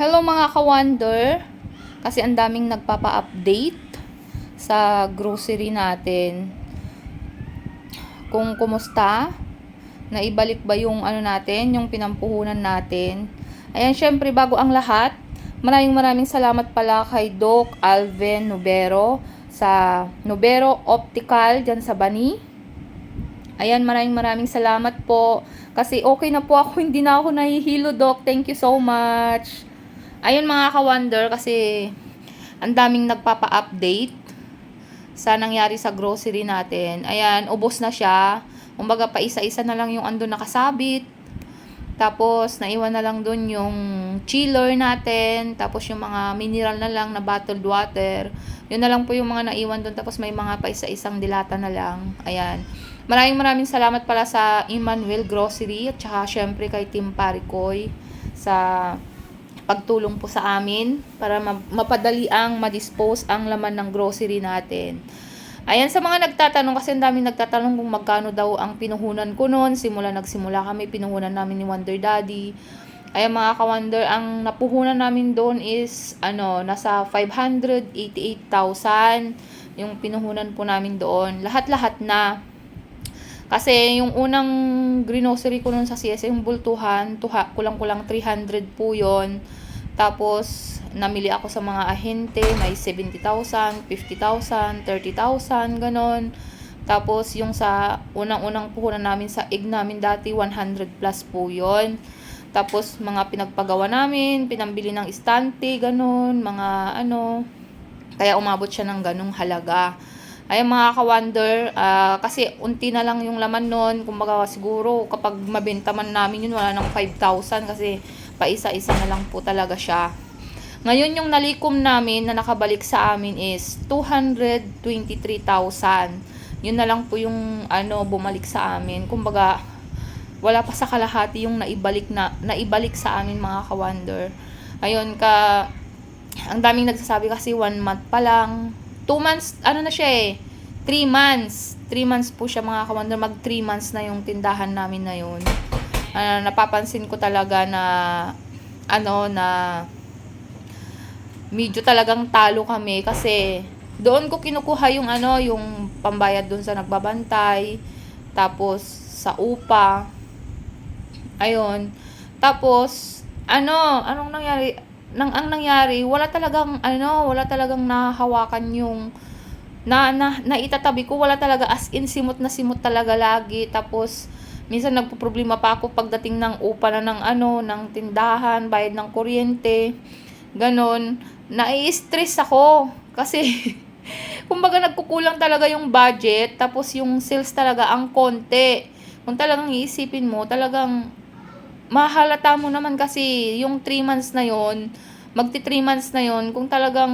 Hello mga ka-wonder. Kasi ang daming nagpapa-update sa grocery natin. Kung kumusta, naibalik ba yung ano natin, yung pinampuhunan natin. Ayan, syempre bago ang lahat, maraming maraming salamat pala kay Doc Alvin Nubero sa Nubero Optical dyan sa Bani. Ayan, maraming maraming salamat po. Kasi okay na po ako, hindi na ako nahihilo, Doc. Thank you so much. Ayun mga ka-wonder, kasi ang daming nagpapa-update sa nangyari sa grocery natin. Ayan, ubos na siya. Kumbaga pa isa-isa na lang yung ando nakasabit. Tapos, naiwan na lang dun yung chiller natin. Tapos, yung mga mineral na lang na bottled water. Yun na lang po yung mga naiwan dun. Tapos, may mga pa isa-isang dilata na lang. Ayan. Maraming maraming salamat pala sa Emmanuel Grocery. At saka, syempre, kay Tim Paricoy sa pagtulong po sa amin para ma- mapadali ang ma-dispose ang laman ng grocery natin. Ayan sa mga nagtatanong kasi ang daming nagtatanong kung magkano daw ang pinuhunan ko noon. Simula nagsimula kami, pinuhunan namin ni Wonder Daddy. Ayan mga ka-wonder, ang napuhunan namin doon is ano, nasa 588,000 yung pinuhunan po namin doon. Lahat-lahat na. Kasi yung unang grocery ko nun sa CS, yung bultuhan, tuha, kulang-kulang 300 po yon Tapos, namili ako sa mga ahente, may 70,000, 50,000, 30,000, ganon. Tapos, yung sa unang-unang puhunan namin sa egg namin dati, 100 plus po yon Tapos, mga pinagpagawa namin, pinambili ng istante, ganon, mga ano. Kaya umabot siya ng ganong halaga. Ay mga ka-wonder, ah, kasi unti na lang yung laman nun. Kumbaga siguro kapag mabenta man namin yun, wala nang 5,000 kasi paisa-isa na lang po talaga siya. Ngayon yung nalikom namin na nakabalik sa amin is 223,000. Yun na lang po yung ano bumalik sa amin. Kumbaga wala pa sa kalahati yung naibalik na naibalik sa amin mga ka-wonder. Ayun ka ang daming nagsasabi kasi one month pa lang. Two months, ano na siya eh, three months. Three months po siya mga ka-wonder. Mag three months na yung tindahan namin na yun. Ah, napapansin ko talaga na ano na medyo talagang talo kami kasi doon ko kinukuha yung ano yung pambayad doon sa nagbabantay tapos sa upa ayun tapos ano anong nangyari nang ang nangyari wala talagang ano wala talagang nahawakan yung na, na naitatabi ko. Wala talaga as in simot na simot talaga lagi. Tapos minsan nagpo-problema pa ako pagdating ng upa na ng ano ng tindahan bayad ng kuryente ganon. Nai-stress ako kasi kumbaga nagkukulang talaga yung budget tapos yung sales talaga ang konti. Kung talagang iisipin mo talagang mahalata mo naman kasi yung 3 months na yon magti 3 months na yon kung talagang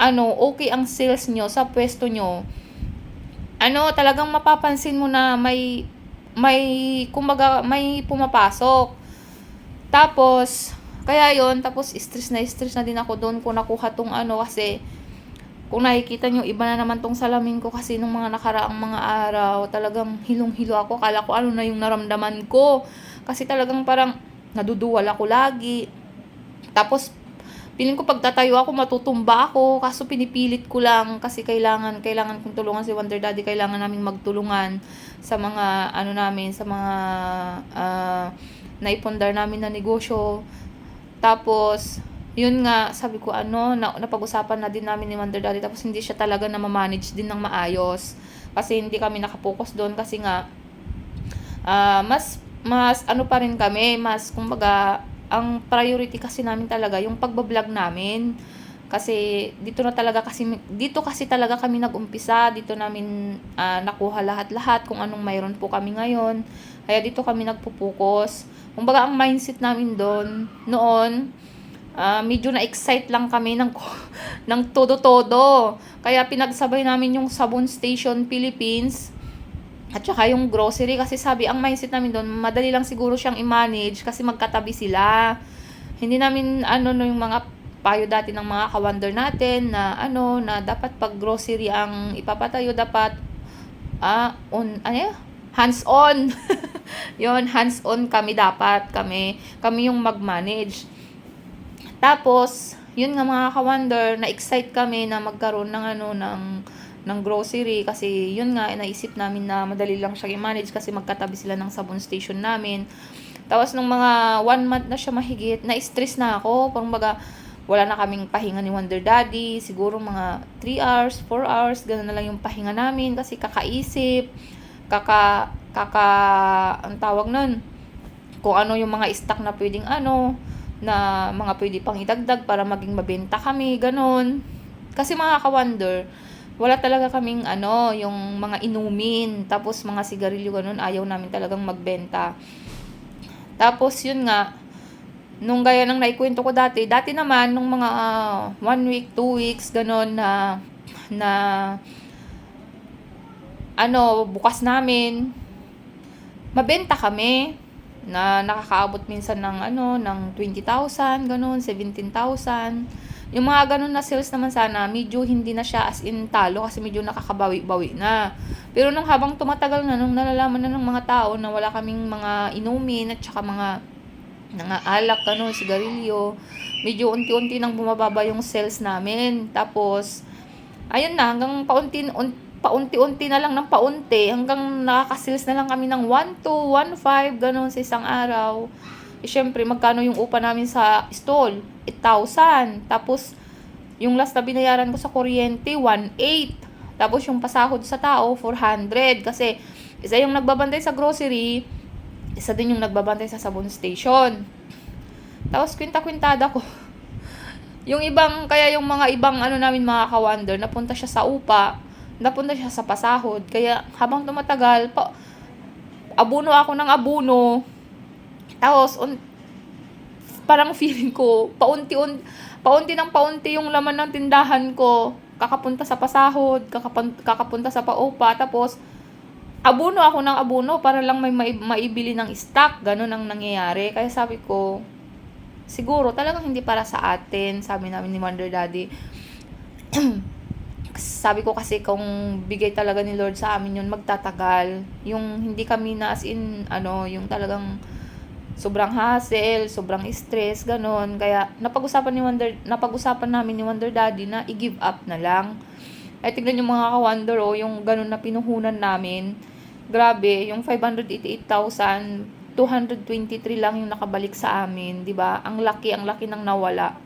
ano okay ang sales nyo sa pwesto nyo ano talagang mapapansin mo na may may kumbaga may pumapasok tapos kaya yon tapos stress na stress na din ako doon ko nakuha tong ano kasi kung nakikita nyo, iba na naman tong salamin ko kasi nung mga nakaraang mga araw, talagang hilong-hilo ako. Kala ko ano na yung naramdaman ko. Kasi talagang parang naduduwal ako lagi. Tapos, piling ko pagtatayo ako, matutumba ako. Kaso pinipilit ko lang kasi kailangan, kailangan kong tulungan si Wonder Daddy. Kailangan namin magtulungan sa mga, ano namin, sa mga uh, naipundar namin na negosyo. Tapos, yun nga, sabi ko ano, na, napag-usapan na din namin ni Wonder Daddy tapos hindi siya talaga na ma-manage din ng maayos. Kasi hindi kami nakapokus doon kasi nga uh, mas mas ano pa rin kami, mas kumbaga ang priority kasi namin talaga yung pagbablog namin. Kasi dito na talaga kasi dito kasi talaga kami nag-umpisa, dito namin uh, nakuha lahat-lahat kung anong mayroon po kami ngayon. Kaya dito kami nagpo-focus. Kumbaga ang mindset namin doon noon uh, medyo na-excite lang kami ng, ng todo-todo. Kaya pinagsabay namin yung Sabon Station Philippines at saka yung grocery kasi sabi ang mindset namin doon madali lang siguro siyang i-manage kasi magkatabi sila. Hindi namin ano no yung mga payo dati ng mga kawander natin na ano na dapat pag grocery ang ipapatayo dapat ah uh, on ano hands on. yon hands on kami dapat kami kami yung mag-manage Tapos, yun nga mga ka-wonder, na-excite kami na magkaroon ng ano, ng, ng grocery kasi yun nga, naisip namin na madali lang siya i-manage kasi magkatabi sila ng sabon station namin. Tapos nung mga one month na siya mahigit, na-stress na ako. Parang baga, wala na kaming pahinga ni Wonder Daddy. Siguro mga 3 hours, 4 hours, gano'n na lang yung pahinga namin kasi kakaisip, kaka, kaka, ang tawag nun, kung ano yung mga stock na pwedeng ano, na mga pwede pang idagdag para maging mabenta kami, ganun. Kasi mga ka-wonder, wala talaga kaming ano, yung mga inumin, tapos mga sigarilyo ganun, ayaw namin talagang magbenta. Tapos yun nga, nung gaya ng naikwento ko dati, dati naman, nung mga ah, one week, two weeks, ganun na, na, ano, bukas namin, mabenta kami, na nakakaabot minsan ng ano, ng 20,000, ganun, 17,000. Yung mga ganun na sales naman sana, medyo hindi na siya as in talo kasi medyo nakakabawi-bawi na. Pero nung habang tumatagal na, nung nalalaman na ng mga tao na wala kaming mga inumin at saka mga mga alak, ano, sigarilyo, medyo unti-unti nang bumababa yung sales namin. Tapos, ayun na, hanggang paunti, un, paunti-unti na lang ng paunti, hanggang nakaka-sales na lang kami ng 1 to 1.5, ganun sa isang araw. Eh, syempre, magkano yung upa namin sa stall? 8,000. Tapos, yung last na binayaran ko sa kuryente, 1.8. Tapos, yung pasahod sa tao, 400. Kasi, isa yung nagbabantay sa grocery, isa din yung nagbabantay sa sabon station. Tapos, kwinta-kwintada ko. yung ibang, kaya yung mga ibang ano namin mga ka-wonder, napunta siya sa upa, napunta siya sa pasahod. Kaya, habang tumatagal, pa, abuno ako ng abuno, tapos, un, parang feeling ko, paunti-unti, paunti ng paunti yung laman ng tindahan ko, kakapunta sa pasahod, kakapun, kakapunta sa paupa, tapos, abuno ako ng abuno para lang may mai- maibili ng stock, ganun ang nangyayari. Kaya sabi ko, siguro talagang hindi para sa atin, sabi namin ni Wonder Daddy. sabi ko kasi kung bigay talaga ni Lord sa amin yun, magtatagal. Yung hindi kami na as in, ano, yung talagang sobrang hassle, sobrang stress, ganon. Kaya napag-usapan ni Wonder, napag-usapan namin ni Wonder Daddy na i-give up na lang. Ay tignan yung mga ka-wonder oh, yung ganon na pinuhunan namin. Grabe, yung 588,000, 223 lang yung nakabalik sa amin, 'di ba? Ang laki, ang laki ng nawala.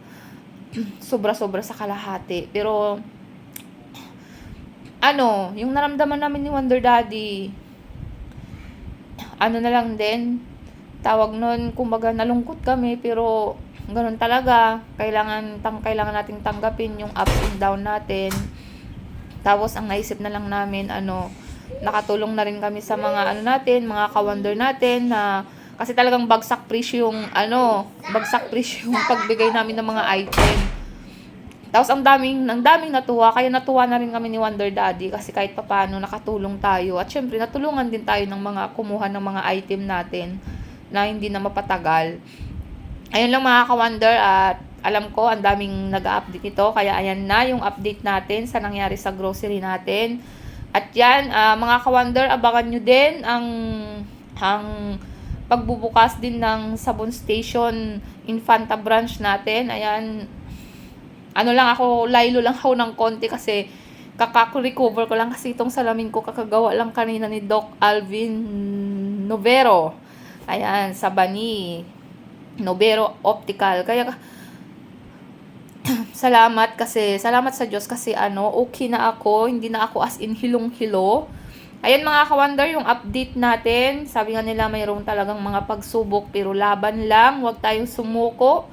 Sobra-sobra sa kalahati. Pero ano, yung naramdaman namin ni Wonder Daddy, ano na lang din, tawag nun, kumbaga nalungkot kami, pero ganun talaga, kailangan, tang, kailangan nating tanggapin yung ups and down natin. Tapos, ang naisip na lang namin, ano, nakatulong na rin kami sa mga ano natin, mga ka-wonder natin na kasi talagang bagsak presyo yung ano, bagsak presyo yung pagbigay namin ng mga item. Tapos ang daming, ang daming natuwa, kaya natuwa na rin kami ni Wonder Daddy kasi kahit papano nakatulong tayo. At syempre, natulungan din tayo ng mga kumuha ng mga item natin na hindi na mapatagal. Ayun lang mga ka-wonder at alam ko ang daming nag-update nito kaya ayan na yung update natin sa nangyari sa grocery natin. At yan, ah, mga ka-wonder, abangan nyo din ang, ang pagbubukas din ng Sabon Station Infanta branch natin. Ayan, ano lang ako, laylo lang ako ng konti kasi kaka-recover ko lang kasi itong salamin ko kakagawa lang kanina ni Doc Alvin Novero. Ayan, sa Bani. Novero Optical. Kaya salamat kasi, salamat sa Diyos kasi ano, okay na ako, hindi na ako as in hilong-hilo. Ayan mga ka-wonder, yung update natin, sabi nga nila mayroon talagang mga pagsubok pero laban lang, huwag tayong sumuko.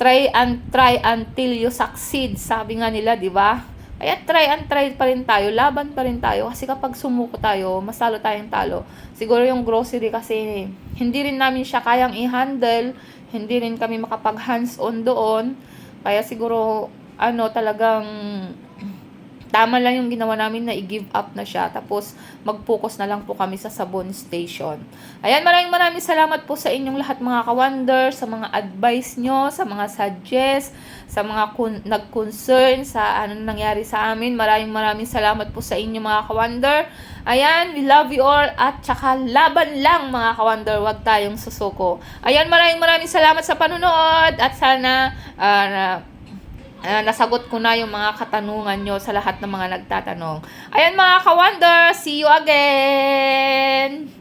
Try and try until you succeed, sabi nga nila, di ba? Kaya try and try pa rin tayo, laban pa rin tayo kasi kapag sumuko tayo, mas talo tayong talo. Siguro yung grocery kasi hindi rin namin siya kayang i-handle, hindi rin kami makapag hands-on doon. Kaya siguro ano talagang tama lang yung ginawa namin na i-give up na siya. Tapos, mag-focus na lang po kami sa Sabon Station. Ayan, maraming maraming salamat po sa inyong lahat mga ka-wonder, sa mga advice nyo, sa mga suggest, sa mga nag-concern sa ano nangyari sa amin. Maraming maraming salamat po sa inyo mga ka-wonder. Ayan, we love you all at saka laban lang mga ka-wonder, wag tayong susuko. Ayan, maraming maraming salamat sa panunood at sana ah, Ah, nasagot ko na yung mga katanungan nyo sa lahat ng mga nagtatanong. Ayan mga ka-wonder, see you again!